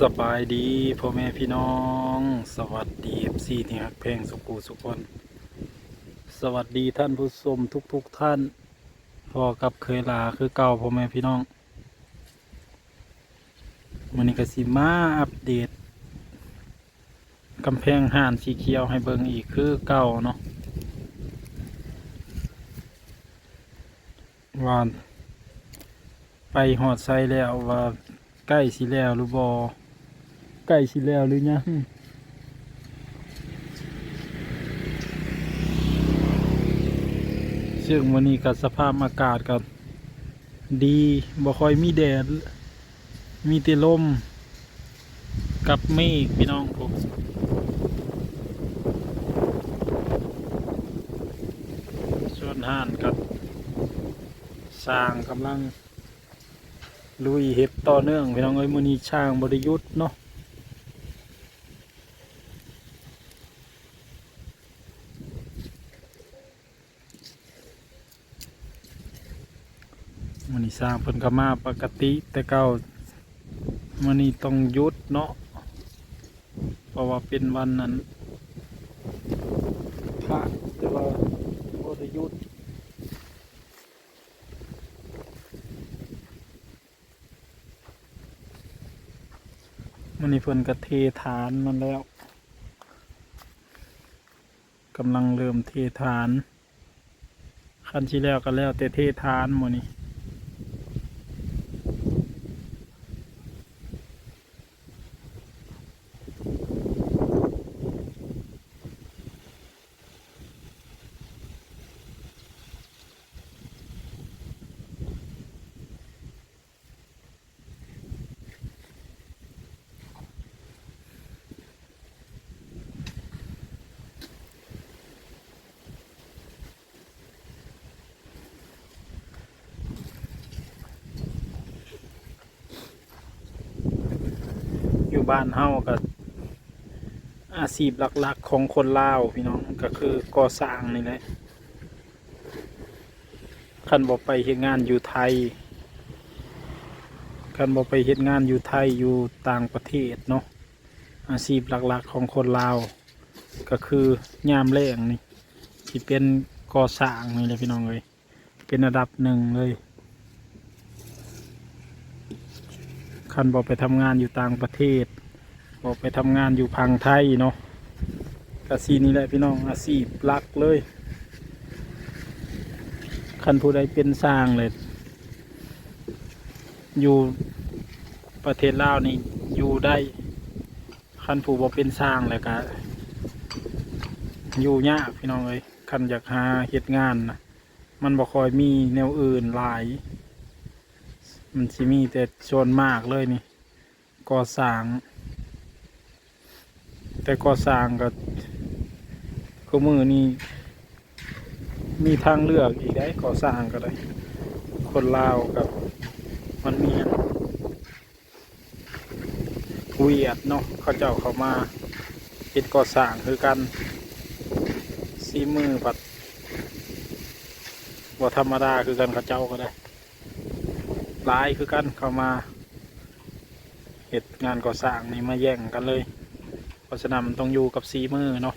สบายดีพ่อแม่พี่น้อง สวัสดีเอฟซีที่ฮักเพลงสุกูสุกคนสวัสดีท่านผู้ชมทุกๆทท่านพอกับเคยลาคือเก่าพ่อแม่พี่น้องมันนี้ก็สิมาอัปเดตกำแพงห่านสีเขียวให้เบิ่งอีกคือเก่าเนาะวานไปหอดไซแล้วว่าใกล้สิแล้วหรือบอ ใกล้สิแล้วหรือยังซึ่งวันนี้กับสภาพอากาศกับดีบ่ค่อยมีแดด มีแต่ลม กับเมฆพี่น้องผมส่วนห่านกับสร้างกำลังลุยเห็ดต่อเนื่องพี่น้องเอ้ยมือนี้ช่างบริยุทธ์เนาะ นี้สร้างเพิ่นก็มาปกติ แต่เก่ามือนี้ต้องยุดเนาะเพราะว่าเป็นวันนั้นพระแต่ว่าบริยุทธ์มันนี่เพิ่นกระเทฐานมันแล้วกำลังเริ่มเทฐาน ขั้นที่แล้วก็แล้วแต่เทฐานหมดนี่ บ้านเฮาก็อาชีพหลักๆของคนลาวพี่น้องก็คือก่อสร้างนี่แหละคันบอกไปเฮ็ดงานอยู่ไทยคันบอกไปเฮ็ดงานอยู่ไทยอยู่ต่างประเทศเนาะอาชีพหลักๆของคนลาว ก็คือยามแรงนี่ที่เป็นก่อสร้างนี่เลยพี่น้องเลยเป็นระดับหนึ่งเลยคันบอกไปทำงานอยู่ต่างประเทศ บอกไปทำงานอยู่พังไทยเนาะกอาชีนี้แหละพี่น้องอาชีพหลักเลยคันผู้ใดเป็นสร้างเลย อยู่ประเทศลาวนี่อยู่ได้คันผู้บอกเป็นสร้างเลยก็อยู่ยากพี่น้องเลยคันอยากหาเหตุงานนะมันบ่คอยมีแนวอื่นหลาย มันสิมีแต่ส่วนมากเลยนี่ก่อสร้าง แต่ก่อสร้างก็คือมือนี่มีทางเลือกอีกได้ก่อสร้างก็ได้ คนลาวกับมันมีอันเวียดเนาะเขาเจ้าเขามาเฮ็ดก่อสร้างคือกันซีมือผัดบ่ธรรมดาคือกันเขาเจ้าก็ได้ลายคือกันเข้ามาเหตุงานก่อสร้างนี่มาแย่งกันเลย เพราะฉะนั้นมันต้องอยู่กับสีมือเนาะ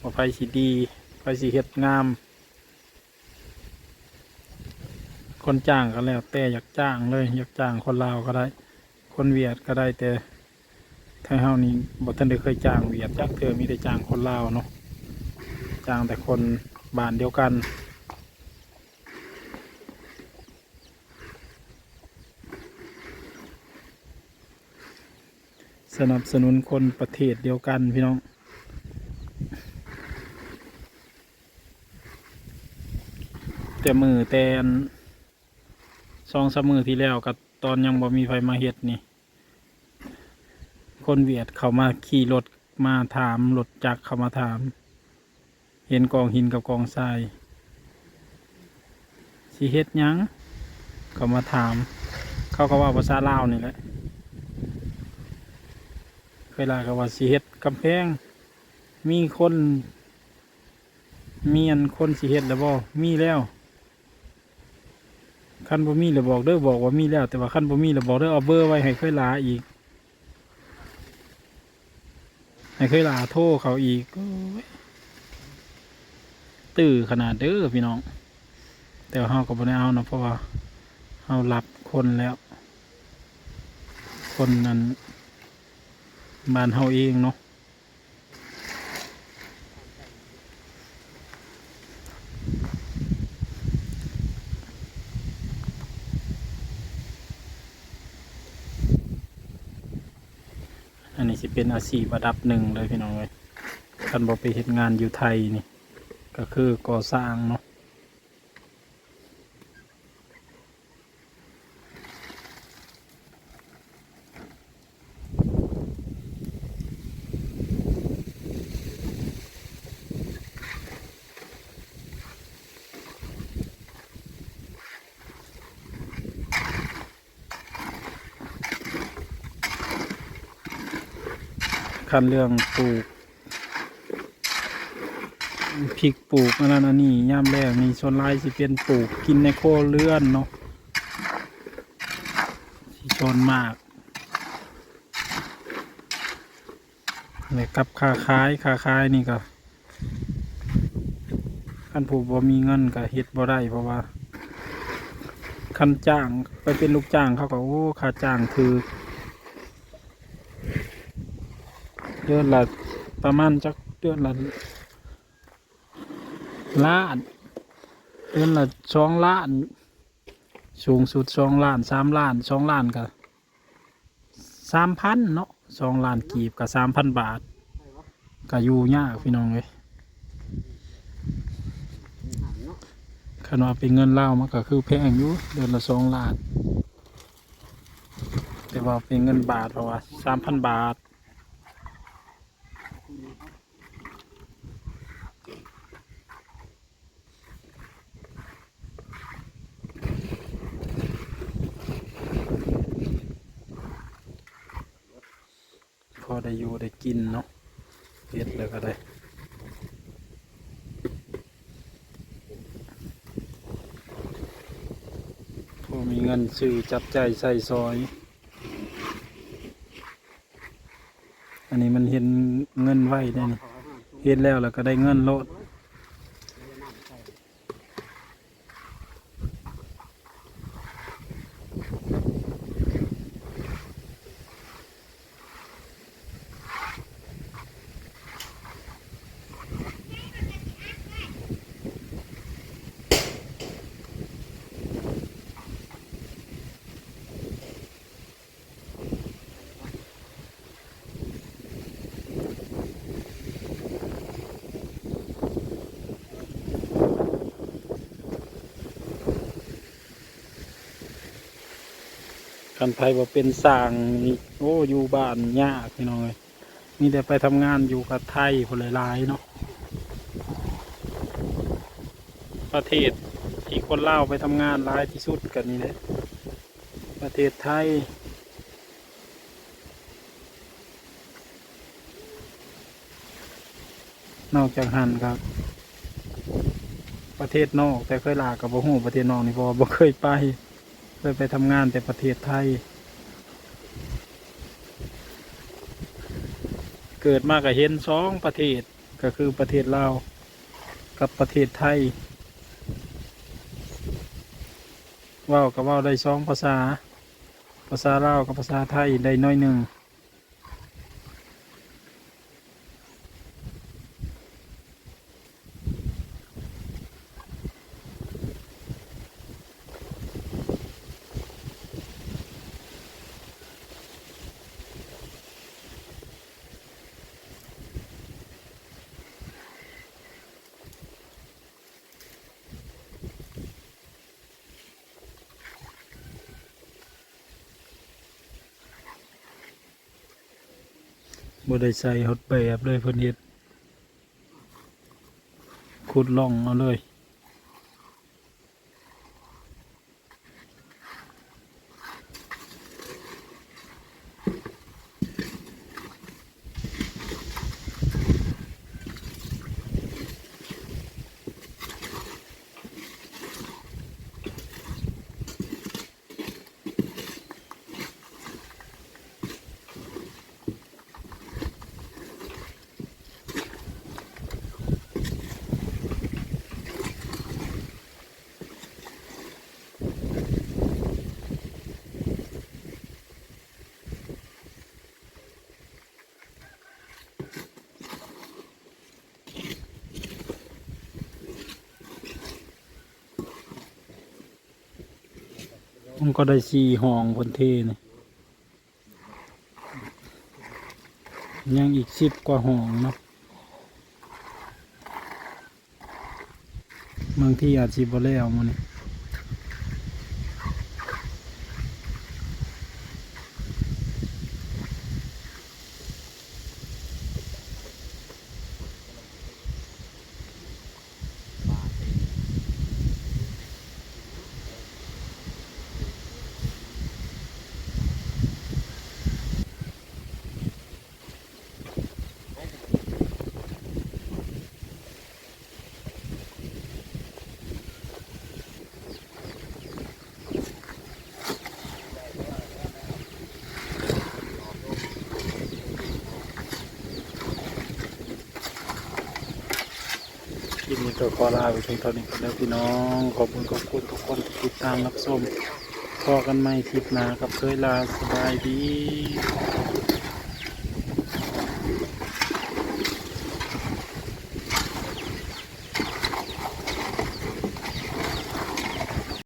ว่าไฟสีดีไฟสีเห็ดงาม คนจ้างก็แล้วแต่อยากจ้างเลย อยากจ้างคนลาวก็ได้ คนเวียดก็ได้แต่ไทยเฮานี่บ่ทันได้เคยจ้างเวียดจักเธอมีแต่จ้างคนลาวเนาะจ้างแต่คนบ้านเดียวกัน สนับสนุนคนประเทศเดียวกันพี่น้องแต่มือแต่อันสองสามมือที่แล้วกับตอนยังบ่มีไฟมาเฮ็ดนี่ คนเวียดเขามาขี่รถมาถามรถจักเขามาถาม เห็นกองหินกับกองทรายสิเฮ็ดยังเขามาถาม เขาก็ว่าภาษาลาวนี่แหละ เวลาก็ว่าสิเฮ็ดกำแพง มีคน มีอันคนสิเฮ็ดแล้วบ่มีแล้วคันบ่มีแล้วบอกเด้อบอกว่ามีแล้ว แต่ว่าคันบ่มีแล้วบอกเด้อเอาเบอร์ไว้ให้ค่อยลาอีกให้เคยลาโทรเขาอีกตื้อขนาดเด้อพี่น้อง แต่ว่าเฮาก็บ่ได้เอาเนาะเพราะว่าเฮารับคนแล้ว คนนั้น บ้านเฮาเองเนาะอันนี้สิเป็นอาชีพระดับหนึ่งเลยพี่น้องเลยคันบอไปเห็นงานอยู่ไทยนี่ ก็คือก่อสร้างเนาะ คันเรื่องปลูกพริกปลูกอันนั้นอันนี้ย่ามแรกนี่ชนลายสิเป็นปลูกกินในโคเรือนเนาะสิชนมากเลยกับค้าขายค้าขายนี่ก็คันผูกบ่มีเงินก็เฮ็ดบ่ได้เพราะว่าคันจ้างไปเป็นลูกจ้างเขาก็โอ้ค่าจ้างถือ เดือนละประมาณจักเดือนละล้านเดือนละสองล้าน สูงสุดสองล้านสามล้านสองล้านก็สามพันเนาะสองล้านกีบกับสามพันบาทก็อยู่ยากพี่น้องเลยขนาดเป็นเงินเล่ามันก็คือแพงอยู่เดือนละสองล้าน แต่ว่าเป็นเงินบาทเพราะว่าสามพันบาท อได้อยู่ได้กินเนาะเฮ็ดแล้วก็ได้พอมีเงินซื้อจับใจใส่ซอย อันนี้มันเห็นเงินไว้ได้นี่เฮ็ดแล้วแล้วก็ได้เงินโลด กันไผบ่เป็นสร้างนี่โอ้อยู่บ้านยากพี่น้องเลยมีแต่ไปทำงานอยู่กับไทยคนหลายๆเนาะประเทศที่คนเล่าไปทำงานหลายที่สุดกันนี่แหละประเทศไทยนอกจากหันครับ ประเทศนอกแต่เคยลากับบ่ฮู้ประเทศนอกนี่พอบ่เคยไป เคยไปทำงานแต่ประเทศไทย เกิดมาก็เห็นสองประเทศก็คือประเทศลาวกับประเทศไทยเว้ากับว่าได้สองภาษา ภาษาลาวกับภาษาไทยได้น้อยหนึ่ง บ่ได้ใส่หดแบบเลยเพิ่นเฮ็ดขุดล่องเอาเลย มันก็ได้สี่ห้องคนเทนี่ยังอีกสิบกว่าห้องเนาะบางที่อาจจะบ่แล้วมันนี่ ลิปนี้ก็ขอลาไปเพียงเท่านี้ก็แล้วพี่น้อง ขอบคุณขอบคุณทุกคนที่ติดตามรับชมพอกันไหม่คลิปหน้ากับเคยลาสบายดี